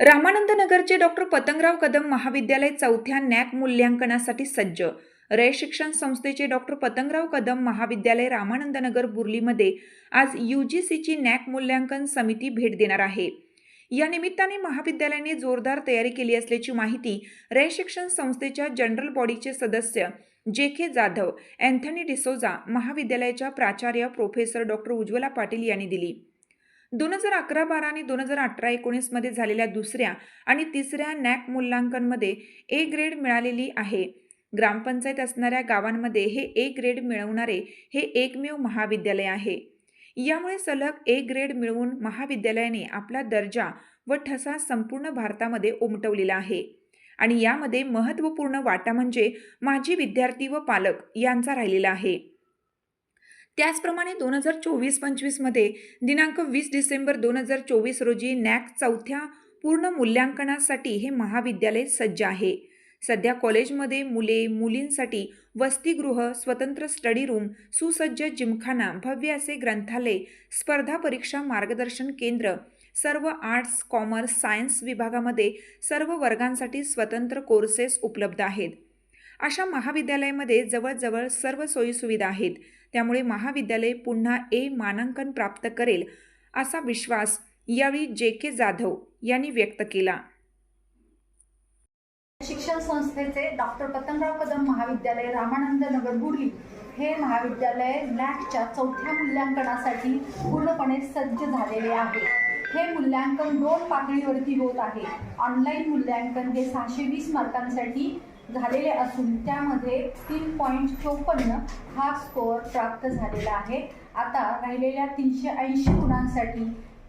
रामानंद नगरचे डॉक्टर पतंगराव कदम महाविद्यालय चौथ्या नॅक मूल्यांकनासाठी सज्ज. रय शिक्षण संस्थेचे डॉक्टर पतंगराव कदम महाविद्यालय रामानंद नगर बुर्लीमध्ये आज यू जी सीची नॅक मूल्यांकन समिती भेट देणार आहे. या निमित्ताने महाविद्यालयाने जोरदार तयारी केली असल्याची माहिती रे शिक्षण संस्थेच्या जनरल बॉडीचे सदस्य जे के जाधव अँथनी डिसोजा महाविद्यालयाच्या प्राचार्य प्रोफेसर डॉक्टर उज्ज्वला पाटील यांनी दिली. दोन हजार अकरा बारा आणि दोन हजार अठरा एकोणीसमध्ये झालेल्या दुसऱ्या आणि तिसऱ्या नॅक मूल्यांकनमध्ये ए ग्रेड मिळालेली आहे. ग्रामपंचायत असणाऱ्या गावांमध्ये हे ए ग्रेड मिळवणारे हे एकमेव महाविद्यालय आहे. यामुळे सलग ए ग्रेड मिळवून महाविद्यालयाने आपला दर्जा व ठसा संपूर्ण भारतामध्ये उमटवलेला आहे. आणि यामध्ये महत्त्वपूर्ण वाटा म्हणजे माजी विद्यार्थी व पालक यांचा राहिलेला आहे. त्याचप्रमाणे दोन हजार चोवीस पंचवीसमध्ये दिनांक वीस डिसेंबर दोन हजार चोवीस रोजी नॅक चौथ्या पूर्ण मूल्यांकनासाठी हे महाविद्यालय सज्ज आहे. सध्या कॉलेजमध्ये मुले मुलींसाठी वसतिगृह स्वतंत्र स्टडी रूम सुसज्ज जिमखाना भव्य असे ग्रंथालय स्पर्धा परीक्षा मार्गदर्शन केंद्र सर्व आर्ट्स कॉमर्स सायन्स विभागामध्ये सर्व वर्गांसाठी स्वतंत्र कोर्सेस उपलब्ध आहेत. अशा महाविद्यालयामध्ये जवळजवळ सर्व सोयीसुविधा आहेत. त्यामुळे महाविद्यालय पुन्हा ए मानांकन प्राप्त करेल असा विश्वास यावेळी जे के जाधव यांनी व्यक्त केला. शिक्षण संस्थेचे डॉक्टर पतंगराव कदम महाविद्यालय रामानंद नगर बुर्ली हे महाविद्यालय नॅकच्या चौथ्या मूल्यांकनासाठी पूर्णपणे सज्ज झालेले आहे. हे मूल्यांकन दोन पातळीवरती होत आहे. ऑनलाईन मूल्यांकन हे सहाशे वीस मार्कांसाठी झालेले असून त्यामध्ये तीन पॉईंट चोपन्न हा स्कोअर प्राप्त झालेला आहे. आता राहिलेल्या तीनशे ऐंशी गुणांसाठी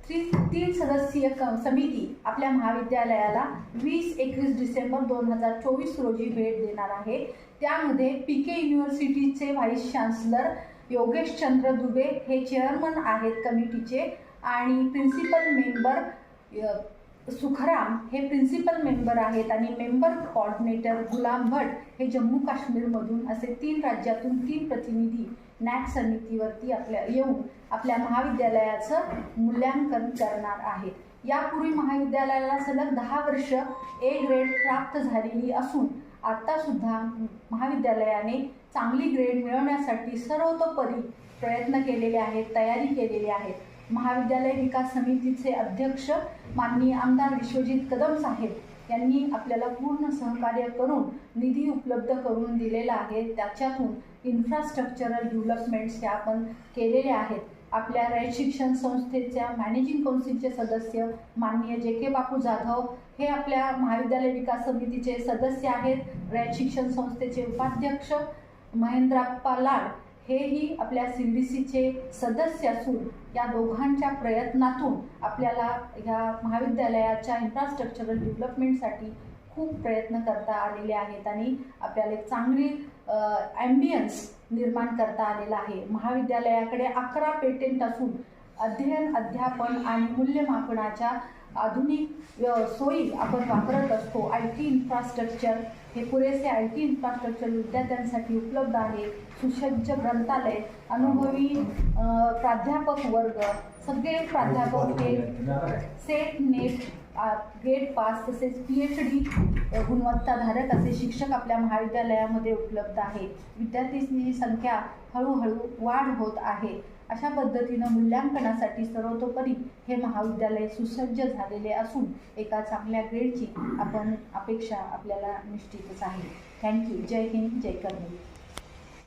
तीन सदस्यीय क समिती आपल्या महाविद्यालयाला वीस एकवीस डिसेंबर दोन हजार चोवीस रोजी भेट देणार आहे. त्यामध्ये पी के युनिव्हर्सिटीचे व्हाईस चान्सलर योगेश चंद्र दुबे हे चेअरमन आहेत कमिटीचे आणि प्रिन्सिपल मेंबर य- सुखराम हे प्रिन्सिपल मेंबर आहेत आणि मेंबर कॉर्डिनेटर गुलाम भट हे जम्मू काश्मीरमधून असे तीन राज्यातून तीन प्रतिनिधी नॅक समितीवरती आपल्या येऊन आपल्या महाविद्यालयाचं मूल्यांकन करणार आहेत यापूर्वी महाविद्यालयाला सलग दहा वर्ष ए ग्रेड प्राप्त झालेली असून आत्तासुद्धा महाविद्यालयाने चांगली ग्रेड मिळवण्यासाठी सर्वतोपरी प्रयत्न केलेले आहेत तयारी केलेली आहेत. महाविद्यालय विकास समितीचे अध्यक्ष माननीय आमदार विश्वजित कदम साहेब यांनी आपल्याला पूर्ण सहकार्य करून निधी उपलब्ध करून दिलेला आहे. त्याच्यातून इन्फ्रास्ट्रक्चरल डेव्हलपमेंट्स हे आपण केलेले आहेत आपल्या रयत शिक्षण संस्थेच्या मॅनेजिंग काउन्सिलचे सदस्य माननीय जे के बापू जाधव हे आपल्या महाविद्यालय विकास समितीचे सदस्य आहेत. रयत शिक्षण संस्थेचे उपाध्यक्ष महेंद्राप्पा लाड हेही आपल्या सी बी सीचे सदस्य असून या दोघांच्या प्रयत्नातून आपल्याला ह्या महाविद्यालयाच्या इन्फ्रास्ट्रक्चरल डेव्हलपमेंटसाठी खूप प्रयत्न करता आलेले आहेत आणि आपल्याला एक चांगली ॲम्बियन्स निर्माण करता आलेला आहे. महाविद्यालयाकडे अकरा पेटेंट असून अध्ययन अध्यापन आणि मूल्यमापनाच्या आधुनिक सोयी आपण वापरत असतो. आय टी इन्फ्रास्ट्रक्चर हे पुरेसे आय टी इन्फ्रास्ट्रक्चर विद्यार्थ्यांसाठी उपलब्ध आहे. सुसज्ज ग्रंथालय अनुभवी प्राध्यापक वर्ग सगळे प्राध्यापक हे सेट नेट गेट पास तसेच पी एच डी गुणवत्ताधारक असे शिक्षक आपल्या महाविद्यालयामध्ये उपलब्ध आहे विद्यार्थींची संख्या हळूहळू वाढ होत आहे. अशा पद्धतीनं मूल्यांकनासाठी सर्वतोपरी हे महाविद्यालय सुसज्ज झालेले असून एका चांगल्या ग्रेडची आपण अपेक्षा आपल्याला निश्चितच आहे. Thank you Jai Hind Jai Karmaveer